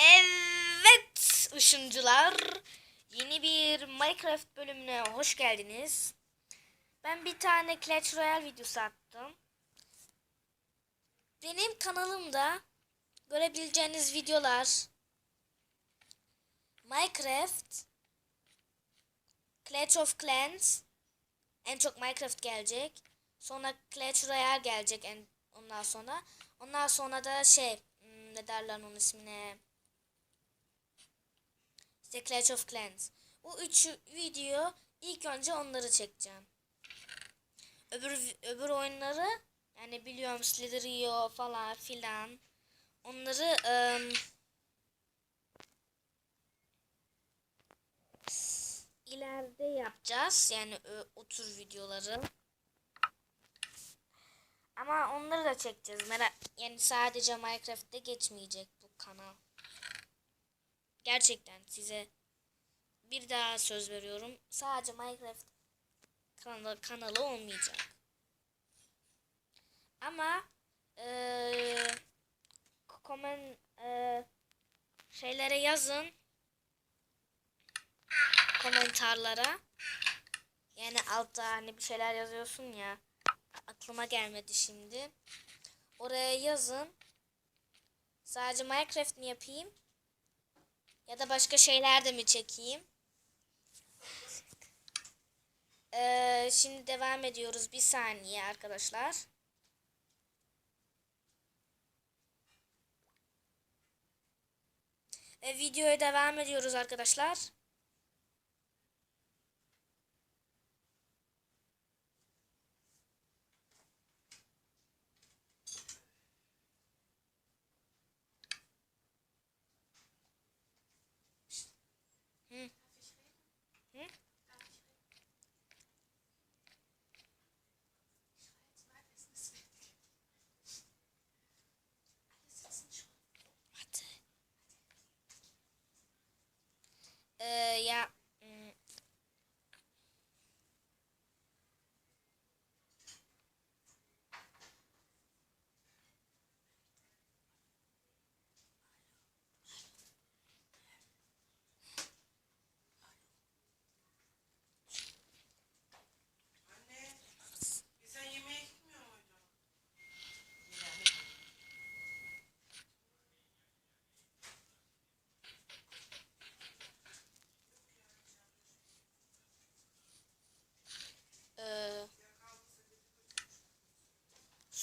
Evet ışıncılar yeni bir Minecraft bölümüne hoş geldiniz. Ben bir tane Clash Royale videosu attım. Benim kanalımda görebileceğiniz videolar Minecraft, Clash of Clans, en çok Minecraft gelecek. Sonra Clash Royale gelecek en, ondan sonra. Ondan sonra da şey hmm, ne derler onun ismine işte Clash of Clans. Bu üç video ilk önce onları çekeceğim. Öbür öbür oyunları yani biliyorum Slitherio falan filan. Onları ım, ileride yapacağız. Yani o tür videoları. Ama onları da çekeceğiz. Merak yani sadece Minecraft'te geçmeyecek bu kanal. Gerçekten size bir daha söz veriyorum. Sadece Minecraft kanalı, kanalı olmayacak. Ama eee komen eee, şeylere yazın komentarlara. Yani altta hani bir şeyler yazıyorsun ya. Aklıma gelmedi şimdi. Oraya yazın. Sadece Minecraft mi yapayım? Ya da başka şeyler de mi çekeyim? Ee, şimdi devam ediyoruz. Bir saniye arkadaşlar. Ve videoya devam ediyoruz arkadaşlar.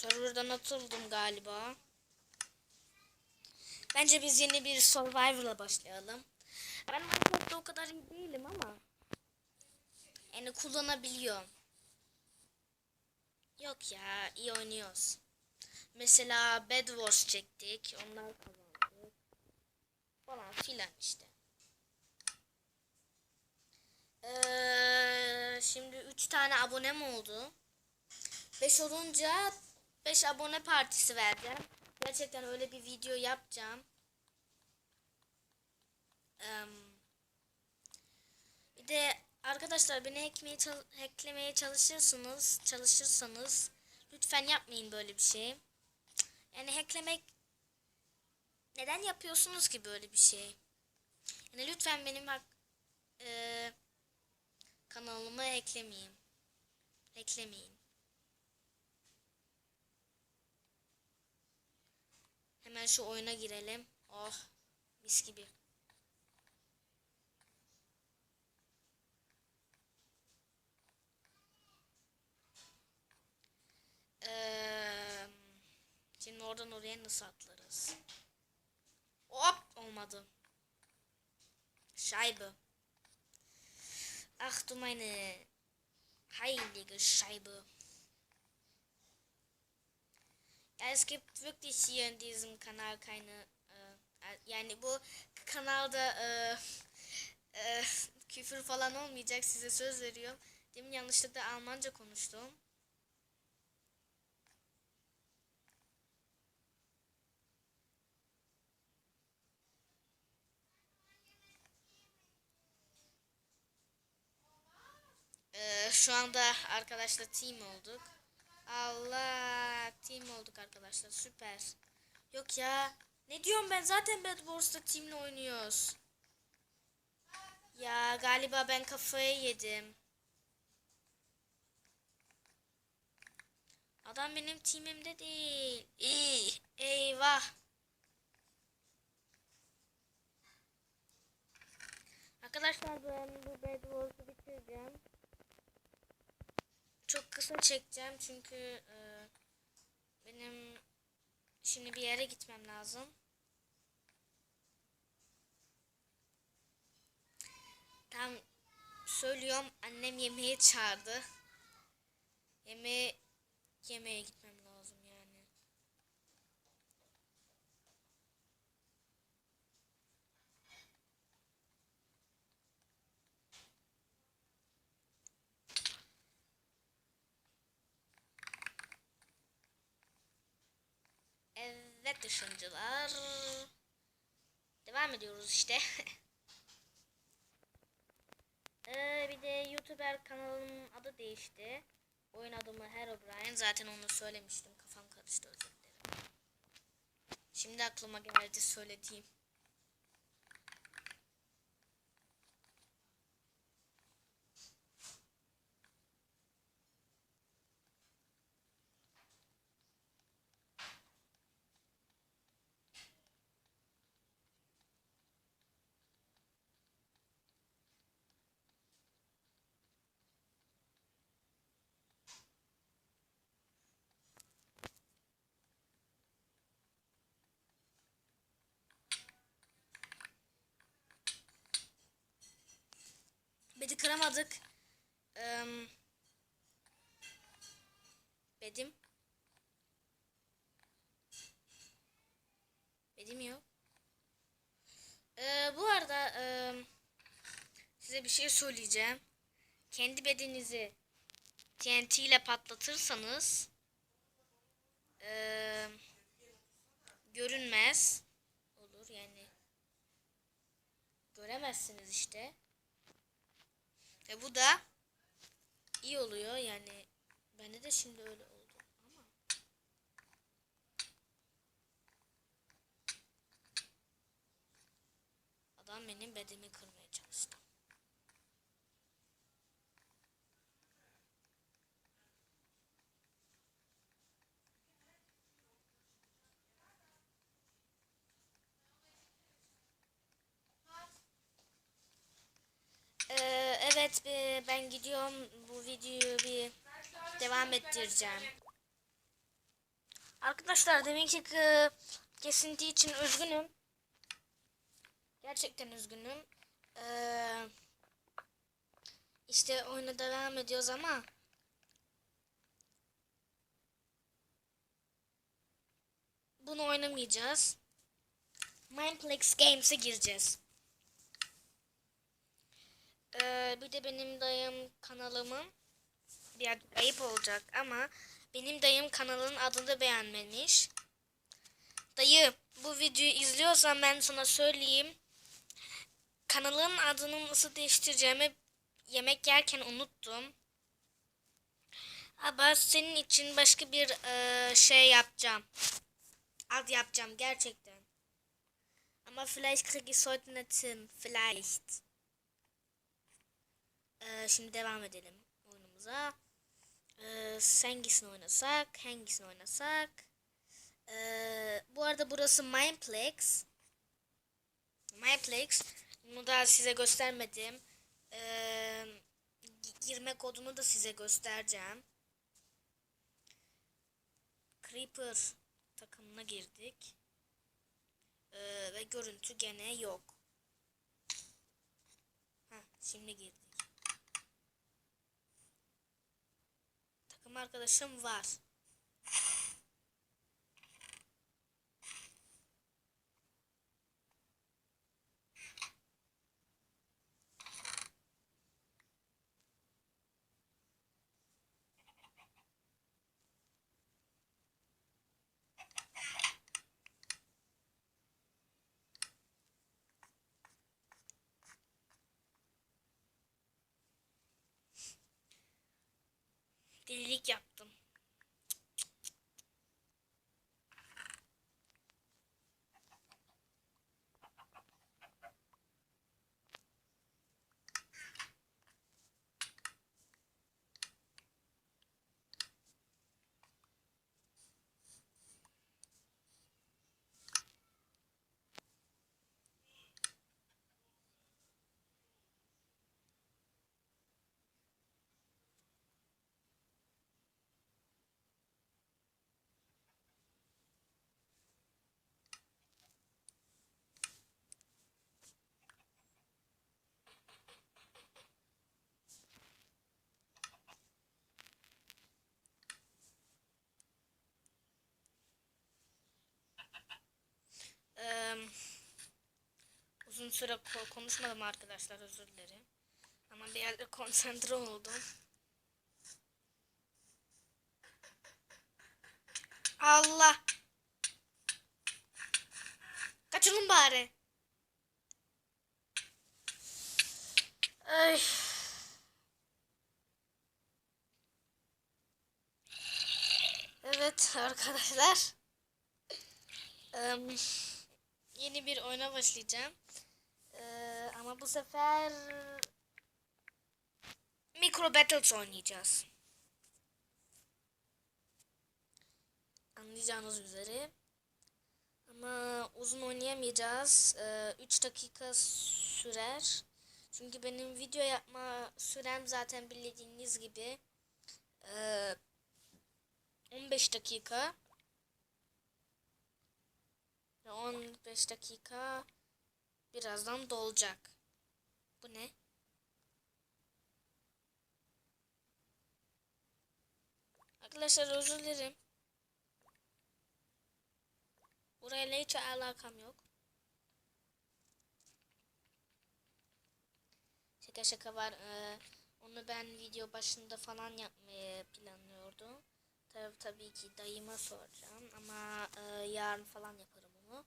Serverdan atıldım galiba. Bence biz yeni bir Survivor'la başlayalım. Ben Minecraft'ta o kadar iyi değilim ama yani kullanabiliyorum. Yok ya iyi oynuyoruz. Mesela Bed Wars çektik. Onlar kazandı. Falan filan işte. Ee, şimdi 3 tane abonem oldu. 5 olunca 5 abone partisi vereceğim. Gerçekten öyle bir video yapacağım. Ee, bir de arkadaşlar beni hackmeye, çal- hacklemeye çalışırsınız, çalışırsanız lütfen yapmayın böyle bir şey. Yani hacklemek neden yapıyorsunuz ki böyle bir şey? Yani lütfen benim hak, eee kanalımı hacklemeyin. Hacklemeyin. Hemen şu oyuna girelim. Oh mis gibi. Eee, şimdi oradan oraya nasıl atlarız? Hop olmadı. Scheibe. Ach du meine heilige Scheibe. Ja, es gibt wirklich hier in diesem Kanal keine, äh, yani bu kanalda äh, äh, küfür falan olmayacak size söz veriyorum. Demin yanlışlıkla Almanca konuştum. Ee, şu anda arkadaşlar team olduk. Allah team olduk arkadaşlar süper. Yok ya Ne diyorum ben zaten Bad Wars'ta teamle oynuyoruz. Ya galiba ben kafayı yedim. Adam benim timimde değil. İyi. Eyvah. Arkadaşlar ben bu Bad Wars'u bitireceğim. Çok kısa çekeceğim çünkü e, benim şimdi bir yere gitmem lazım. Tam söylüyorum annem yemeğe çağırdı. Yemeğe yemeğe gitmem lazım yani. Düşüncüler. Devam ediyoruz işte. Ee, bir de YouTuber kanalımın adı değişti. Oyun adımı Herobrine. Zaten onu söylemiştim. Kafam karıştı özür dilerim. Şimdi aklıma geldi söylediğim. Bedi kıramadık. Ee, bedim. Bedim yok. Ee, bu arada e, size bir şey söyleyeceğim. Kendi bedenizi TNT ile patlatırsanız e, görünmez olur yani göremezsiniz işte. Ve bu da iyi oluyor. Yani bende de şimdi öyle oldu. Ama adam benim bedemi kırmaya çalıştı. Ee, evet be- ben gidiyorum bu videoyu bir devam ettireceğim. Arkadaşlar demek ki e, kesinti için üzgünüm. Gerçekten üzgünüm. Ee, işte oyuna devam ediyoruz ama bunu oynamayacağız. Mindplex Games'e gireceğiz. Ee, bir de benim dayım kanalımın bir ayıp olacak ama benim dayım kanalın adını beğenmemiş. Dayı bu videoyu izliyorsan ben sana söyleyeyim. Kanalın adını nasıl değiştireceğimi yemek yerken unuttum. Ama senin için başka bir e, şey yapacağım. Ad yapacağım gerçekten. Ama vielleicht krieg ich heute nicht hin. Vielleicht. Ee, şimdi devam edelim oyunumuza. Ee, hangisini oynasak? Hangisini oynasak? Ee, bu arada burası Mineplex. Mineplex. Bunu da size göstermedim. Ee, gi- girme kodunu da size göstereceğim. Creeper takımına girdik. Ee, ve görüntü gene yok. Heh, şimdi girdik. Takım arkadaşım var. Delilik yaptım. Süre ko- konuşmadım arkadaşlar özür dilerim. Ama bir yerde konsantre oldum. Allah. Kaçalım bari. Ay. Evet arkadaşlar. Em, yeni bir oyuna başlayacağım. Ee, ama bu sefer Micro Battles oynayacağız. Anlayacağınız üzere. Ama uzun oynayamayacağız. 3 dakika sürer. Çünkü benim video yapma sürem zaten bildiğiniz gibi ee, 15 dakika. Ve 15 dakika birazdan dolacak. Bu ne? Arkadaşlar özür dilerim. Burayla hiç alakam yok. Şaka şaka var. Ee, onu ben video başında falan yapmayı planlıyordum. Tabii, tabii ki dayıma soracağım ama e, yarın falan yaparım onu.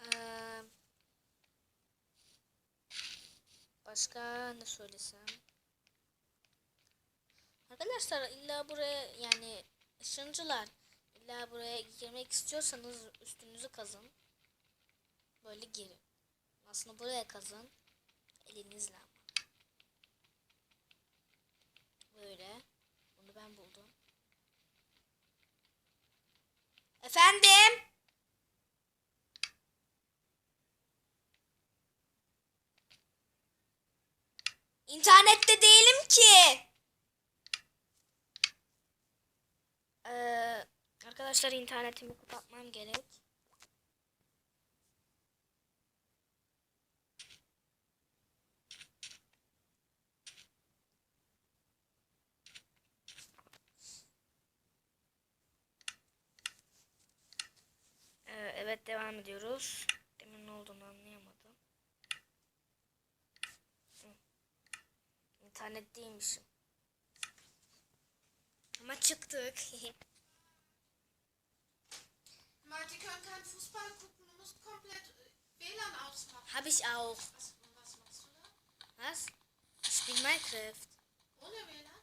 Ee, başka ne söylesem? Arkadaşlar illa buraya yani ışıncılar illa buraya girmek istiyorsanız üstünüzü kazın. Böyle girin. Aslında buraya kazın. Elinizle ama. Böyle. Bunu ben buldum. Efendim? İnternette değilim ki. Ee, arkadaşlar internetimi kapatmam gerek. Ee, evet devam ediyoruz. İnternetteymişim. Ama çıktık. Ihr könnt keinen Fußball gucken, du musst komplett WLAN ausmachen. Hab ich auch. Was, was machst du da? Was? Ich spiele Minecraft. Ohne WLAN?